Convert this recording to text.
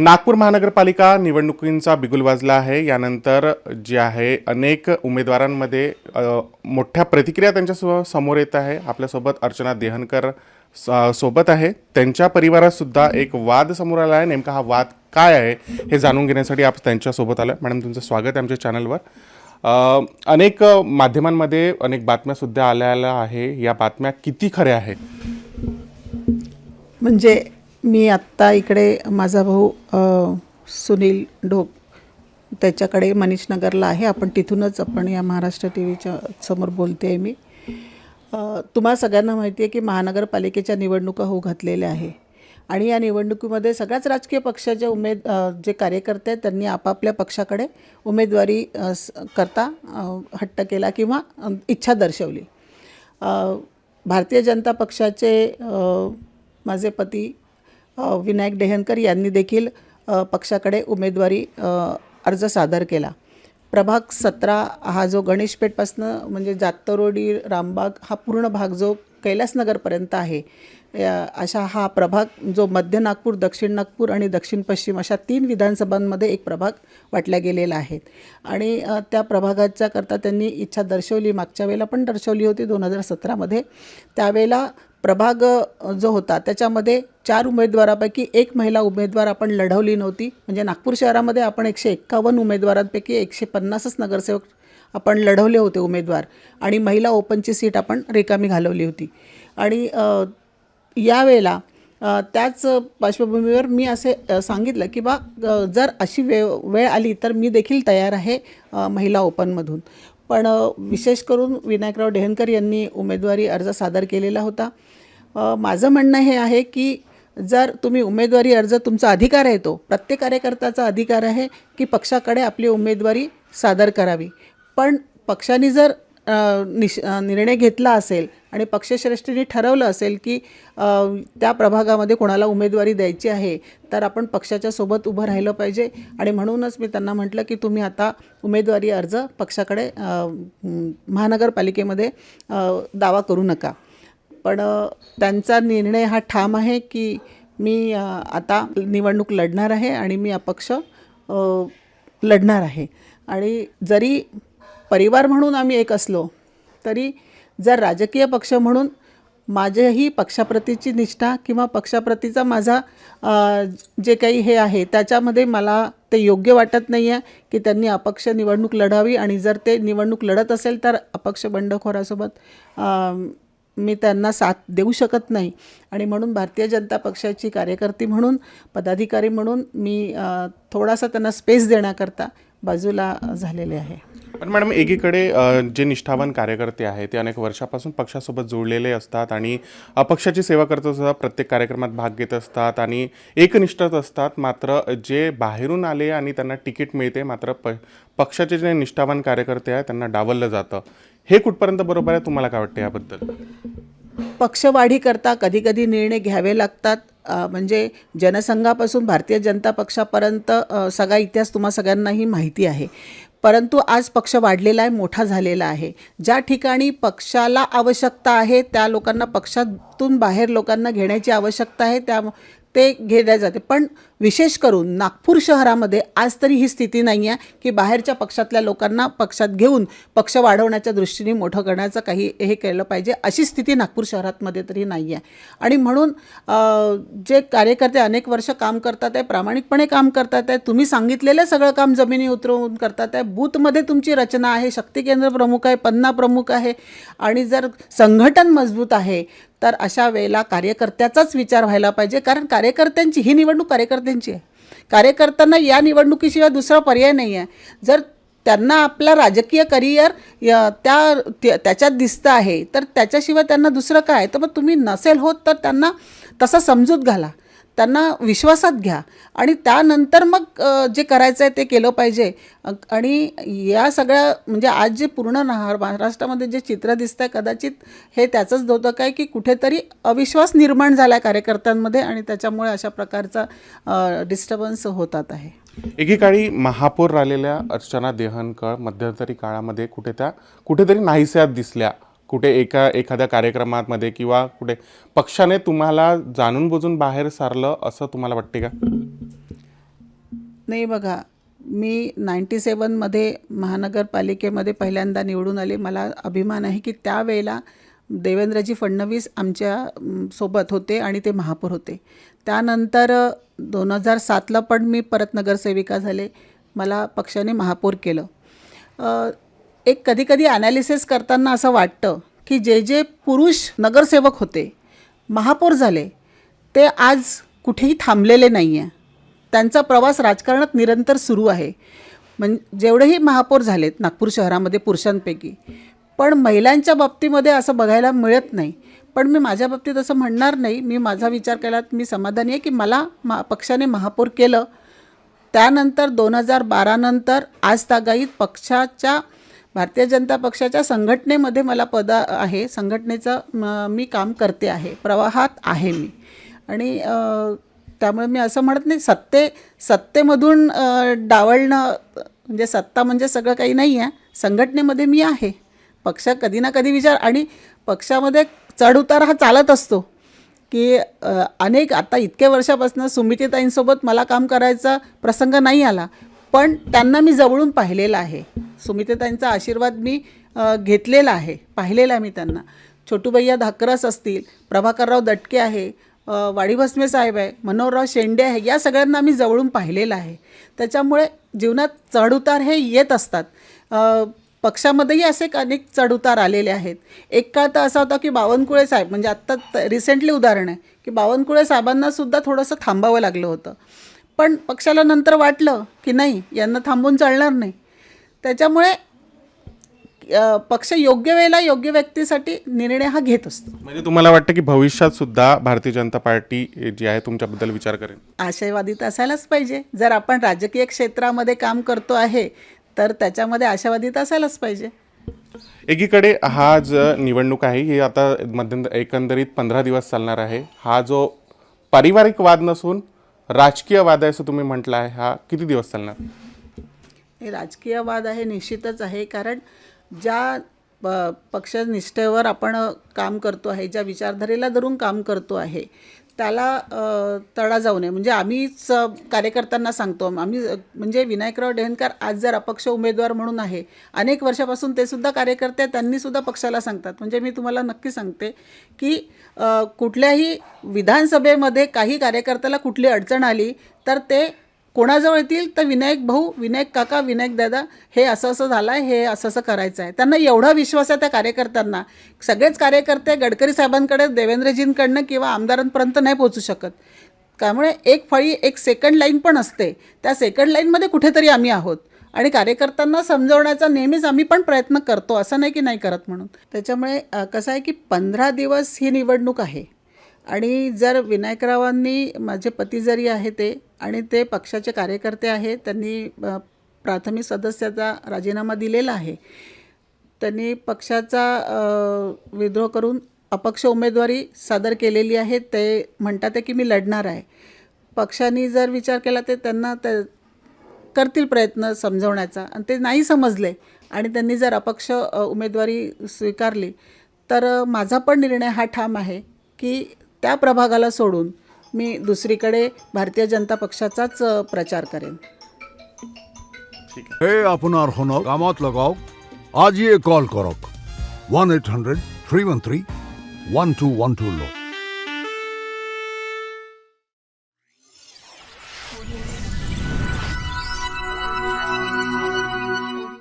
नागपूर महानगरपालिका निवडणुकींचा बिगुल वाजला आहे. यानंतर जे आहे अनेक उमेदवारांमध्ये मोठ्या प्रतिक्रिया त्यांच्यासो समोर येत आहे. आपल्यासोबत अर्चना देहनकर स- सोबत आहे. त्यांच्या परिवारातसुद्धा एक वाद समोर आला आहे. नेमका हा वाद काय आहे हे जाणून घेण्यासाठी आप त्यांच्यासोबत आलं मॅडम तुमचं स्वागत आहे आमच्या चॅनलवर. अनेक माध्यमांमध्ये अनेक बातम्यासुद्धा आल्या आहे. या बातम्या किती खऱ्या आहेत? म्हणजे मी आत्ता इकडे माझा भाऊ सुनील ढोक त्याच्याकडे मनीष नगरला आहे. आपण तिथूनच आपण या महाराष्ट्र टी व्हीच्या समोर बोलते आहे मी तुम्हाला तुम्हा सगळ्यांना माहिती आहे की महानगरपालिकेच्या निवडणुका होऊ घातलेल्या आहे. आणि या निवडणुकीमध्ये सगळ्याच राजकीय पक्षाचे उमेद जे कार्यकर्ते आहेत त्यांनी आपापल्या पक्षाकडे उमेदवारी स- करता हट्ट केला किंवा इच्छा दर्शवली. भारतीय जनता पक्षाचे माझे पती विनायक डेहनकर यांनी देखील पक्षाकडे उमेदवारी अर्ज सादर केला. प्रभाग सतरा हा जो गणेशपेठपासनं म्हणजे जात्तरोडी रामबाग हा पूर्ण भाग जो कैलासनगरपर्यंत आहे अशा हा प्रभाग जो मध्य नागपूर दक्षिण नागपूर आणि दक्षिण पश्चिम अशा तीन विधानसभांमध्ये एक प्रभाग वाटल्या गेलेला आहे. आणि त्या प्रभागाच्या करता त्यांनी इच्छा दर्शवली मागच्या वेळेला पण दर्शवली होती दोन हजार सतरामध्ये. त्यावेळेला प्रभाग जो होता त्याच्यामध्ये चार उमेदवारापैकी एक महिला उमेदवार आपण लढवली नव्हती. म्हणजे नागपूर शहरामध्ये आपण एकशे एक्कावन्न उमेदवारांपैकी एकशे पन्नासच नगरसेवक आपण लढवले होते उमेदवार. आणि महिला ओपनची सीट आपण रिकामी घालवली होती. आणि यावेळेला त्याच पार्श्वभूमीवर मी असे सांगितलं की बा जर अशी वे वेळ आली तर मी देखील तयार आहे महिला ओपनमधून. पण विशेष करून विनायकराव डेहनकर यांनी उमेदवारी अर्ज सादर केलेला होता. माझं म्हणणं हे आहे की जर तुम्ही उमेदवारी अर्ज तुमचा अधिकार आहे तो प्रत्येक कार्यकर्त्याचा अधिकार आहे की पक्षाकडे आपली उमेदवारी सादर करावी. पण पक्षाने जर निश निर्णय घेतला असेल आणि पक्षश्रेष्ठीने ठरवलं असेल की त्या प्रभागामध्ये कोणाला उमेदवारी द्यायची आहे तर आपण पक्षाच्या सोबत उभं राहिलं पाहिजे. आणि म्हणूनच मी त्यांना म्हटलं की तुम्ही आता उमेदवारी अर्ज पक्षाकडे महानगरपालिकेमध्ये दावा करू नका. पण त्यांचा निर्णय हा ठाम आहे की मी आता निवडणूक लढणार आहे आणि मी अपक्ष लढणार आहे. आणि जरी परिवार म्हणून आम्ही एक असलो तरी जर राजकीय पक्ष म्हणून माझ्याही पक्षाप्रतीची निष्ठा किंवा पक्षाप्रतीचा माझा जे काही हे आहे त्याच्यामध्ये मला ते योग्य वाटत नाही आहे की त्यांनी अपक्ष निवडणूक लढावी. आणि जर ते निवडणूक लढत असेल तर अपक्ष बंडखोरासोबत मी त्यांना साथ देऊ शकत नाही. आणि म्हणून भारतीय जनता पक्षाची कार्यकर्ती म्हणून पदाधिकारी म्हणून मी थोडासा त्यांना स्पेस देण्याकरता बाजूला झालेले आहे. पण मॅडम एकीकडे जे निष्ठावान कार्यकर्ते आहेत ते अनेक वर्षापासून पक्षासोबत जोडलेले असतात आणि अपक्षाची सेवा करत सुद्धा प्रत्येक कार्यक्रमात भाग घेत असतात आणि एकनिष्ठत असतात. मात्र जे बाहेरून आले आणि त्यांना तिकीट मिळते मात्र प पक्षाचे जे निष्ठावान कार्यकर्ते आहेत त्यांना डावललं जातं. हे कुठपर्यंत बरोबर आहे? तुम्हाला काय वाटतं याबद्दल? पक्षवाढीकरता कधी कधी निर्णय घ्यावे लागतात. म्हणजे जनसंघापासून भारतीय जनता पक्षापर्यंत सगळा इतिहास तुम्हा सगळ्यांनाही माहिती आहे. परंतु आज पक्ष वाढलेला आहे मोठा झालेला आहे. ज्या ठिकाणी पक्षाला आवश्यकता आहे त्या लोकांना पक्षातून बाहेर लोकांना घेण्याची आवश्यकता आहे त्या ते घेण्या जाते. पण विशेष करून नागपूर शहरामध्ये आज तरी ही स्थिती नाही आहे की बाहेरच्या पक्षातल्या लोकांना पक्षात घेऊन पक्ष वाढवण्याच्या दृष्टीने मोठं करण्याचं काही हे केलं पाहिजे अशी स्थिती नागपूर शहरातमध्ये तरी नाही आहे. आणि म्हणून जे कार्यकर्ते अनेक वर्ष काम करतात आहे प्रामाणिकपणे काम करतात आहे तुम्ही सांगितलेलं सगळं काम जमिनी उतरवून करतात आहे बूथमध्ये तुमची रचना आहे शक्ती केंद्र प्रमुख आहे पन्ना प्रमुख आहे आणि जर संघटन मजबूत आहे तर अशा वेळेला कार्यकर्त्याचाच विचार व्हायला पाहिजे कारण कार्यकर्त्यांची ही निवडणूक कार्यकर्त्यांची आहे. कार्यकर्त्यांना या निवडणुकीशिवाय दुसरा पर्याय नाही आहे. जर त्यांना आपला राजकीय करिअर त्या त्याच्यात दिसतं आहे तर त्याच्याशिवाय त्यांना दुसरं काय? तर मग तुम्ही नसेल होत तर त्यांना तसा समजूत घाला. त्यांना विश्वासात घ्या. आणि त्यानंतर मग जे करायचं आहे ते केलं पाहिजे. आणि या सगळ्या म्हणजे आज जे पूर्ण महाराष्ट्रामध्ये जे चित्र दिसतं आहे कदाचित हे त्याचंच धोतं काय की कुठेतरी अविश्वास निर्माण झाला आहे कार्यकर्त्यांमध्ये आणि त्याच्यामुळे अशा प्रकारचा डिस्टर्बन्स होतात आहे. एकेकाळी महापौर राहिलेल्या अर्चना देहनकर मध्यंतरी काळामध्ये कुठे त्या कुठेतरी नाहीस्यात दिसल्या. कुठे एका एखाद्या कार्यक्रमामध्ये किंवा कुठे पक्षाने तुम्हाला जाणून बुजून बाहेर सारलं असं तुम्हाला वाटते का? नाही बघा मी नाईंटी सेवनमध्ये महानगरपालिकेमध्ये पहिल्यांदा निवडून आले. मला अभिमान आहे की त्यावेळेला देवेंद्रजी फडणवीस आमच्यासोबत होते आणि ते महापौर होते. त्यानंतर दोन हजार सातला पण मी परत नगरसेविका झाले. मला पक्षाने महापौर केलं. एक कधीकधी ॲनालिसिस करताना असं वाटतं की जे जे पुरुष नगरसेवक होते महापौर झाले ते आज कुठेही थांबलेले नाही आहे त्यांचा प्रवास राजकारणात निरंतर सुरू आहे. म्हण जेवढेही महापौर झालेत नागपूर शहरामध्ये पुरुषांपैकी पण महिलांच्या बाबतीमध्ये असं बघायला मिळत नाही. पण मी माझ्या बाबतीत असं म्हणणार नाही. मी माझा विचार केला मी समाधानी आहे की मला मा पक्षाने महापौर केलं. त्यानंतर दोन हजार बारानंतर आज तागाईत पक्षाच्या भारतीय जनता पक्षाच्या संघटनेमध्ये मला पद आहे. संघटनेचं मी काम करते आहे. प्रवाहात आहे मी. आणि त्यामुळे मी असं म्हणत नाही सत्ते सत्तेमधून डावळणं डावलणं म्हणजे सत्ता म्हणजे सगळं काही नाही आहे. संघटनेमध्ये मी आहे. पक्ष कधी ना कधी विचार आणि पक्षामध्ये चढउतार हा चालत असतो. की अनेक आता इतक्या वर्षापासून सुमितीताईंसोबत मला काम करायचा प्रसंग नाही आला. पण त्यांना मी जवळून पाहिलेलं आहे. सुमितीताईंचा आशीर्वाद मी घेतलेला आहे. पाहिलेला आहे मी त्यांना. छोटूभैया धाकरस असतील प्रभाकरराव दटके आहे वाडीभस्मे साहेब आहे मनोहरराव शेंडे आहे या सगळ्यांना आम्ही जवळून पाहिलेलं आहे. त्याच्यामुळे जीवनात चढउतार हे येत असतात. पक्षामध्येही असे अनेक चढउतार आलेले आहेत. एक काळ तर असा होता की बावनकुळे साहेब म्हणजे आत्ता रिसेंटली उदाहरण आहे की बावनकुळे साहेबांनासुद्धा थोडंसं थांबावं लागलं होतं. पण पक्षाला नंतर वाटलं की नाही यांना थांबून चालणार नाही. त्याच्यामुळे पक्ष योग्य वेळेला योग्य व्यक्तीसाठी निर्णय हा घेत असतो. म्हणजे तुम्हाला वाटतं की भविष्यात सुद्धा भारतीय जनता पार्टी जी आहे तुमच्याबद्दल विचार करेल? आशावादी तर असायलाच पाहिजे. जर आपण राजकीय क्षेत्रामध्ये काम करतो आहे तर त्याच्यामध्ये आशावादी तर असायलाच पाहिजे. एकीकडे हा जो निवडणूक आहे ही आता मध्यंत एकंदरीत पंधरा दिवस चालणार आहे. हा जो पारिवारिक वाद नसून राजकीय वाद आहे असं तुम्ही म्हटलं आहे हा किती दिवस चालणार? हे राजकीय वाद आहे निश्चितच आहे कारण ज्या प- पक्षनिष्ठेवर आपण काम करतो आहे ज्या विचारधारेला धरून काम करतो आहे त्याला तळा तडा जाऊ नये. म्हणजे आम्हीच कार्यकर्त्यांना सांगतो आम्ही म्हणजे विनायकराव डेहनकर आज जर अपक्ष उमेदवार म्हणून आहे अनेक वर्षापासून ते सुद्धा कार्यकर्ते त्यांनीसुद्धा पक्षाला सांगतात. म्हणजे मी तुम्हाला नक्की सांगते की कुठल्याही विधानसभेमध्ये काही कार्यकर्त्याला कुठली अडचण आली तर ते कोणाजवळ येतील तर विनायक भाऊ विनायक काका विनायक दादा हे असं असं झालं आहे हे असं असं करायचं आहे त्यांना एवढा विश्वास आहे त्या कार्यकर्त्यांना. सगळेच कार्यकर्ते गडकरी साहेबांकडे देवेंद्रजींकडनं किंवा आमदारांपर्यंत नाही पोचू शकत. त्यामुळे एक फळी एक सेकंड लाईन पण असते. त्या सेकंड लाईनमध्ये कुठेतरी आम्ही आहोत. आणि कार्यकर्त्यांना समजवण्याचा नेहमीच आम्ही पण प्रयत्न करतो असं नाही की नाही करत म्हणून. त्याच्यामुळे कसं आहे की पंधरा दिवस ही निवडणूक आहे. आणि जर विनायकरावांनी माझे पती जरी आहे ते आणि ते पक्षाचे कार्यकर्ते आहेत त्यांनी प्राथमिक सदस्याचा राजीनामा दिलेला आहे त्यांनी पक्षाचा विद्रोह करून अपक्ष उमेदवारी सादर केलेली आहे ते म्हणतात आहे की मी लढणार आहे. पक्षाने जर विचार केला तर त्यांना ते करतील प्रयत्न समजवण्याचा. आणि ते नाही समजले आणि त्यांनी जर अपक्ष उमेदवारी स्वीकारली तर माझा पण निर्णय हा ठाम आहे की त्या प्रभागाला सोडून मी दुसरीकडे भारतीय जनता पक्षाचाच प्रचार करेन. हे आपणार होणार कामात लगाव. आज ये कॉल करक one eight hundred three one three one two one two low.